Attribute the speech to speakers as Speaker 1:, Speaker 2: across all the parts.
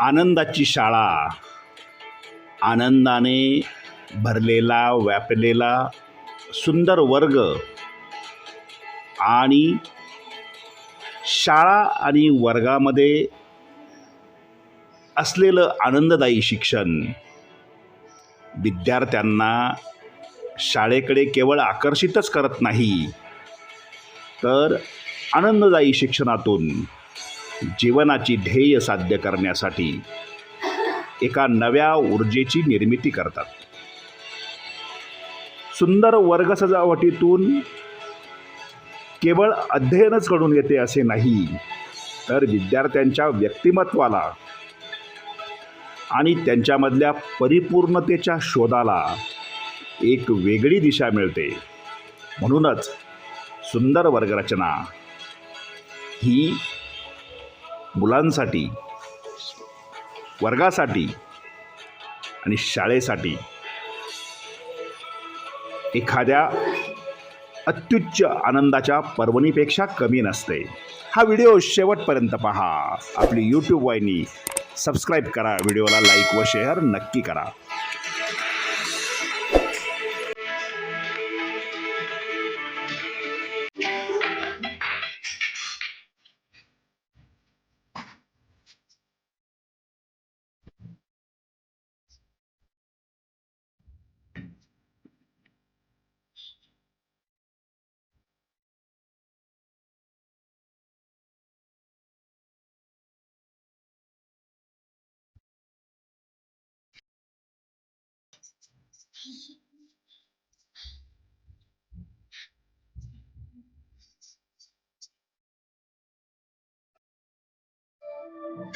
Speaker 1: आनंदाची शाळा.
Speaker 2: आनंदाने भरलेला व्यापलेला सुंदर वर्ग आणि शाळा आणि वर्गामध्ये असलेलं आनंददायी शिक्षण विद्यार्थ्यांना शाळेकडे केवळ आकर्षितच करत नाही तर आनंददायी शिक्षणातून जीवनाची ध्येय साध्य करण्यासाठी एका नव्या ऊर्जेची निर्मिती करतात. सुंदर वर्ग सजावटीतून केवळ अध्ययनच घडून येते असे नाही. तर विद्यार्थ्यांच्या व्यक्तिमत्वाला आणि त्यांच्यामधल्या परिपूर्णतेच्या शोधाला एक वेगळी दिशा मिळते. म्हणूनच सुंदर वर्गरचना ही मुलांसाठी वर्गासाठी आणि शाळेसाठी एखाद्या अत्युच्च आनंदाच्या पर्वणीपेक्षा कमी नसते. हा व्हिडिओ शेवटपर्यंत पहा. आपली यूट्यूब वाहिनी सबस्क्राईब करा व्हिडिओला लाईक व शेअर नक्की करा. आपण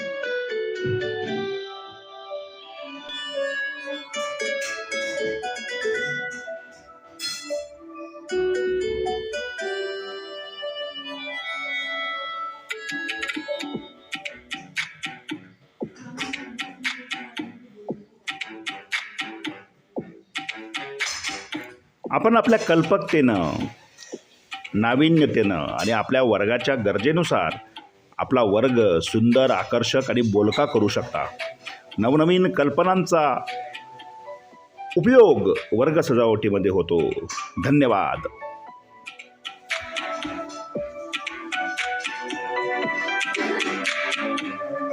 Speaker 2: आपल्या कल्पकतेनं नाविन्यतेनं आणि आपल्या वर्गाच्या गरजेनुसार आपला वर्ग सुंदर आकर्षक आणि बोलका करू शकता नवनवीन कल्पनांचा उपयोग वर्ग सजावटीमध्ये होतो धन्यवाद Thank you.